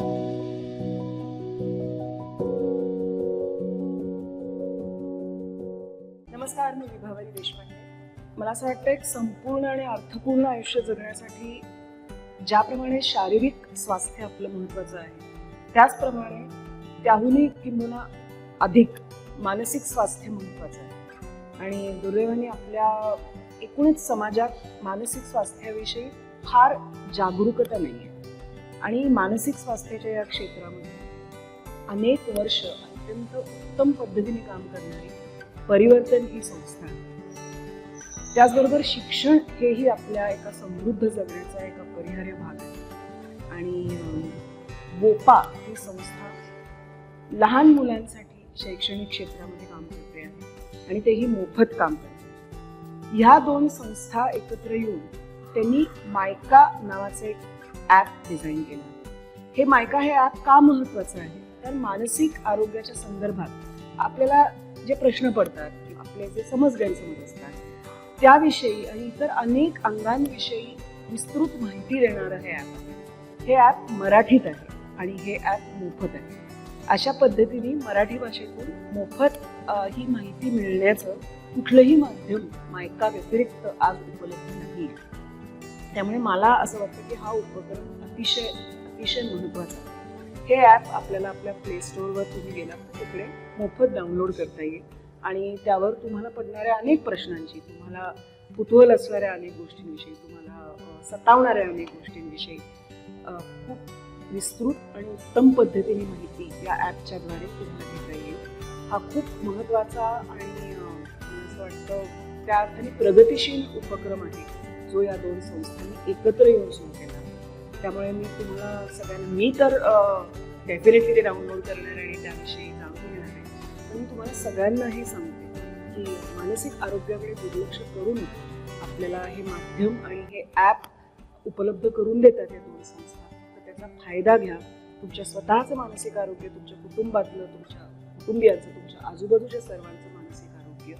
नमस्कार मी विभावरी देशपांडे. मला असं वाटतं एक संपूर्ण आणि अर्थपूर्ण आयुष्य जगण्यासाठी ज्याप्रमाणे शारीरिक स्वास्थ्य आपलं महत्त्वाचं आहे त्याचप्रमाणे त्याहूनही किंबहुना अधिक मानसिक स्वास्थ्य महत्त्वाचं आहे. आणि दुर्दैवाने आपल्या एकूणच समाजात मानसिक स्वास्थ्याविषयी फार जागरूकता नाही आहे आणि मानसिक स्वास्थ्याच्या या क्षेत्रामध्ये अनेक वर्ष अत्यंत उत्तम पद्धतीने काम करणारी परिवर्तन ही संस्था आहे. त्याचबरोबर शिक्षण हेही आपल्या एका समृद्ध जगण्याचा एक अपरिहार्य भाग आहे. आणि बोपा ही संस्था लहान मुलांसाठी शैक्षणिक क्षेत्रामध्ये काम करते आहे आणि तेही मोफत काम करते ह्या दोन संस्था एकत्र येऊन त्यांनी मायका नावाचं एक ॲप डिझाईन केलं. हे मायका हे ॲप का महत्त्वाचं आहे? तर मानसिक आरोग्याच्या संदर्भात आपल्याला जे प्रश्न पडतात आपले जे समज गैरसमज असतात त्याविषयी आणि इतर अनेक अंगांविषयी विस्तृत माहिती देणारं हे ॲप आहे. हे ॲप मराठीत आहे आणि हे ॲप मोफत आहे. अशा पद्धतीने मराठी भाषेतून मोफत ही माहिती मिळण्याचं कुठलंही माध्यम मायका व्यतिरिक्त आज उपलब्ध नाही आहे त्यामुळे मला असं वाटतं की हा उपक्रम अतिशय अतिशय महत्त्वाचा आहे. हे ॲप आपल्याला आपल्या प्ले स्टोअरवर तुम्ही गेलात तर तिकडे मोफत डाउनलोड करता येईल. आणि त्यावर तुम्हाला पडणाऱ्या अनेक प्रश्नांची तुम्हाला कुतूहल असणाऱ्या अनेक गोष्टींविषयी तुम्हाला सतावणाऱ्या अनेक गोष्टींविषयी खूप विस्तृत आणि उत्तम पद्धतीने माहिती या ॲपच्याद्वारे तुम्हाला घेता येईल. हा खूप महत्त्वाचा आणि असं वाटतं त्या अर्थाने प्रगतिशील उपक्रम आहे. जो या दोन संस्थांनी एकत्र येऊन सुरू केला. त्यामुळे मी तुम्हाला सगळ्यांना मी तर डेफिनेटली ते डाउनलोड करणार आहे आणि त्याविषयी जाणून घेणार आहे. पण मी तुम्हाला सगळ्यांना हे सांगते की मानसिक आरोग्याकडे दुर्लक्ष करून आपल्याला हे माध्यम आणि हे ॲप उपलब्ध करून देतात या दोन संस्था. तर त्याचा फायदा घ्या. तुमच्या स्वतःचं मानसिक आरोग्य तुमच्या कुटुंबातलं तुमच्या कुटुंबियांचं तुमच्या आजूबाजूच्या सर्वांचं मानसिक आरोग्य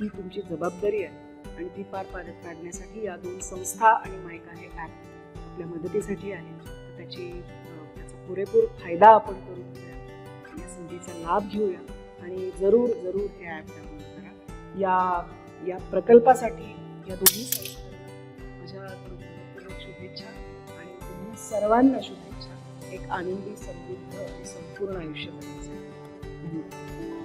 ही तुमची जबाबदारी आहे. आणि ती पार पाडत पाडण्यासाठी या दोन संस्था आणि मायका हे ॲप आपल्या मदतीसाठी आहे तर त्याची त्याचा पुरेपूर फायदा आपण करून घेऊया या संधीचा लाभ घेऊया. आणि जरूर जरूर हे ॲप डाउनलोड करा. या या प्रकल्पासाठी या दोन्ही संस्थांना माझ्या शुभेच्छा आणि तुम्ही सर्वांना शुभेच्छा. एक आनंदी समृद्ध आणि संपूर्ण आयुष्य धन्यवाद.